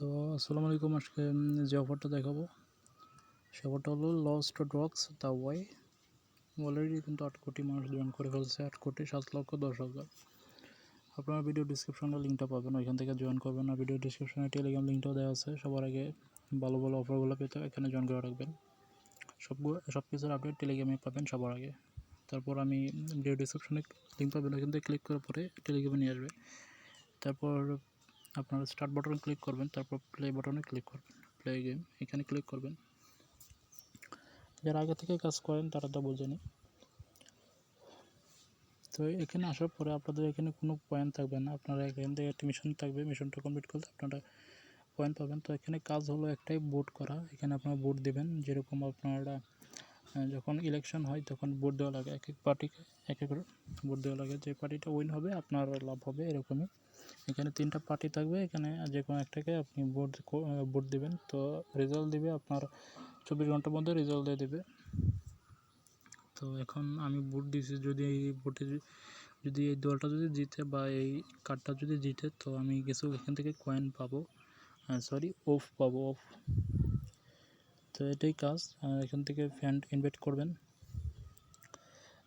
তো আসসালামু আলাইকুম আজকে যে অফারটা দেখাবো, সে অফারটা হলো lost drugs the Y already কিন্তু আট কোটি মানুষ জয়েন করে ফেলছে, আট কোটি সাত লক্ষ দশ হাজার। আপনারা ভিডিও ডিসক্রিপশনে লিঙ্কটা পাবেন, ওইখান থেকে জয়েন করবেন। আর ভিডিও ডিসক্রিপশনে টেলিগ্রাম লিঙ্কটাও দেওয়া আছে, সবার আগে ভালো ভালো অফারগুলো পেতে এখানে জয়েন করে রাখবেন। সবগুলো সব কিছুর আপডেট টেলিগ্রামে পাবেন সবার আগে। তারপর আমি ভিডিও ডিসক্রিপশনে লিঙ্ক পাবেন, ওইখান থেকে ক্লিক করার পরে টেলিগ্রামে নিয়ে আসবে। তারপর আপনারা স্টার্ট বাটনে ক্লিক করবেন, তারপর প্লে বাটনে ক্লিক করবেন। প্লে গেম এখানে ক্লিক করবেন। যারা আগে থেকে কাজ করেন, তারা তো বোঝেনি। তো এখানে আসার পরে আপনাদের এখানে কোনো পয়েন্ট থাকবে না। আপনারা এখান থেকে একটা মিশন থাকবে মিশনটা কমপ্লিট করলে আপনারা পয়েন্ট পাবেন। তো এখানে কাজ হলো একটাই ভোট করা। এখানে আপনারা ভোট দেবেন। যেরকম আপনারা যখন ইলেকশন হয়, তখন ভোট দেওয়া লাগে। এক এক পার্টিকে এক এক ভোট দেওয়া লাগে। যে পার্টিটা উইন হবে, আপনার লাভ হবে, এরকমই। এখানে তিনটা পার্টি থাকবে। এখানে যে কোনো একটাকে আপনি ভোট ভোট দিবেন। তো রেজাল্ট দিবে আপনার চব্বিশ ঘণ্টার মধ্যে রেজাল্ট দিয়ে দেবে। তো এখন আমি ভোট দিয়েছি যদি এই ভোটে যদি- যদি এই দলটা যদি জিতে বা এই কার্ডটা যদি জিতে, তো আমি কিছু এখান থেকে কয়েন পাবো। সরি অফ পাবো অফ তো এটাই কাজ। এখান থেকে ফ্যান্ড ইনভাইট করবেন।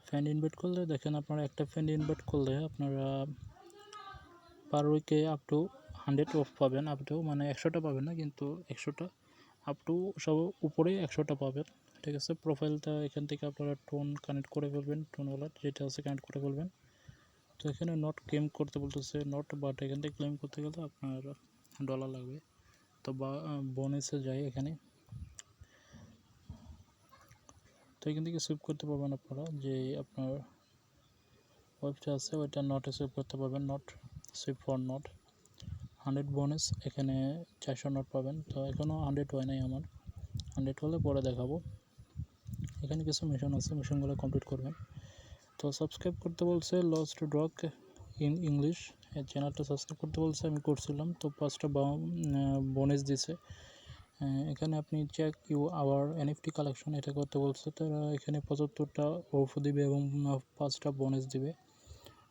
ফ্যান্ড ইনভাইট করলে দেখেন আপনারা একটা ফ্যান্ড ইনভাইট করলে আপনারা পার উইকে আপ টু হান্ড্রেড অফ পাবেন আপ টু মানে একশোটা পাবেন না, কিন্তু একশোটা আপ টু সব উপরেই একশোটা পাবেন, ঠিক আছে? প্রোফাইলটা এখান থেকে আপনারা টোন কানেক্ট করে ফেলবেন টোন ওয়ালেট যেটা আছে কানেক্ট করে ফেলবেন। তো এখানে নট ক্লেম করতে বলতেছে নট বাট এখান থেকে ক্লেম করতে গেলে আপনার ডলার লাগবে। তো বা বোনাসে যায় এখানে। তো এখান থেকে সুইপ করতে পারবেন আপনারা, যে আপনার ওয়েবটা আছে, ওইটা নটে সুইপ করতে পারবেন not sweep for note. Hundred bonus, এখানে চারশো নোট পাবেন। তো এখনও হান্ড্রেড হয় নাই আমার। হান্ড্রেড হলে পরে দেখাবো। এখানে কিছু মিশন আছে মিশনগুলো কমপ্লিট করবেন। তো সাবস্ক্রাইব করতে বলছে লস্ট ড্রগ ইন ইংলিশ এই চ্যানেলটা সাবস্ক্রাইব করতে বলছে, আমি করছিলাম। তো পাঁচটা বোনাস দিছে। এখানে আপনি check you our NFT collection এটা করতে বলছে। তারা এখানে পঁচাত্তরটা অফ দিবে এবং পাঁচটা বোনাস দিবে।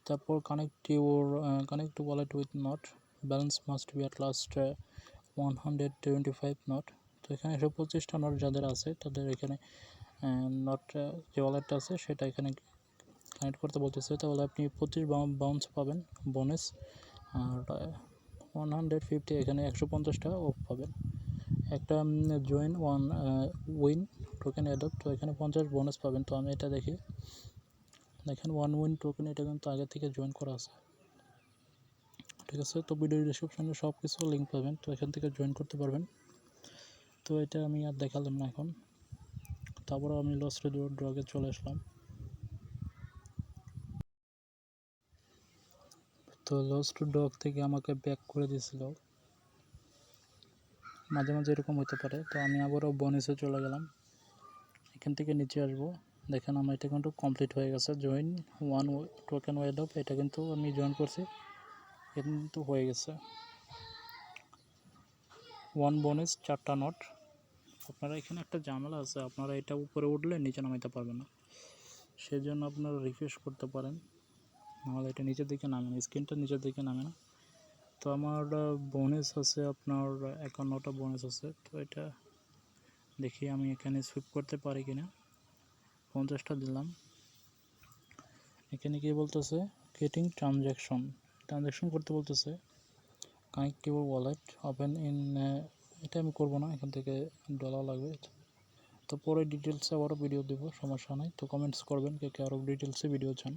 তারপর connect your connect wallet with not balance must be at last one hundred twenty five not তো এখানে একশো পঁচিশটা নট যাদের আছে, তাদের এখানে নট যে ওয়ালেটটা আছে, সেটা এখানে কানেক্ট করতে বলতেছে। তাহলে আপনি পঁচিশ বাউন্স পাবেন বোনাস আর ওয়ান হান্ড্রেড ফিফটি এখানে একশো পঞ্চাশটা অফ পাবেন। একটা join one win token adopt তো এখানে পঞ্চাশ বোনাস পাবেন। তো আমি এটা দেখি। দেখেন ওয়ান উইন টোকেন এটা কিন্তু আগে থেকে জয়েন করা আছে। ঠিক আছে, তো ভিডিও ডিসক্রিপশনে সব কিছু লিঙ্ক পাবেন, তো এখান থেকে জয়েন করতে পারবেন। তো এটা আমি আর দেখালাম না এখন। তারপর আমি লস রেডিও ড্রগে চলে আসলাম। তো লস্ট ডগ থেকে আমাকে ব্যাক করে দিয়েছিল। মাঝে মাঝে এরকম হতে পারে, তো আমি আবারও বনেসে চলে গেলাম। এখান থেকে নিচে আসব। দেখেন আমার এটা কিন্তু কমপ্লিট হয়ে গেছে। Join one token wade off এটা কিন্তু আমি জয়েন করছি। এটা কিন্তু হয়ে গেছে। ওয়ান বোনাস চারটা নট আপনারা এখানে একটা ঝামেলা আছে। আপনারা এটা উপরে উঠলে নিচে নামাইতে পারবেন না। সেই জন্য আপনারা রিফ্রেশ করতে পারেন। নাহলে এটা নিচের দিকে নামে না স্ক্রিনটা নিচের দিকে নামে না। তো আমার বোনাস আছে আপনার, একান্নটা বোনাস আছে। তো এটা দেখি আমি এখানে সুইপ করতে পারি কিনা। পঞ্চাশটা দিলাম। এখানে কি বলতেছে? গেটিং ট্রানজ্যাকশন ট্রানজ্যাকশন করতে বলতেছে। কানেক্ট কেবল ওয়ালেট ওপেন ইন এটা আমি করব না, এখান থেকে ডলার লাগবে। তো পরে ডিটেলসে আবারও ভিডিও দেবো, সমস্যা নাই। তো কমেন্টস করবেন, কে কে আরও ডিটেলসে ভিডিও চান।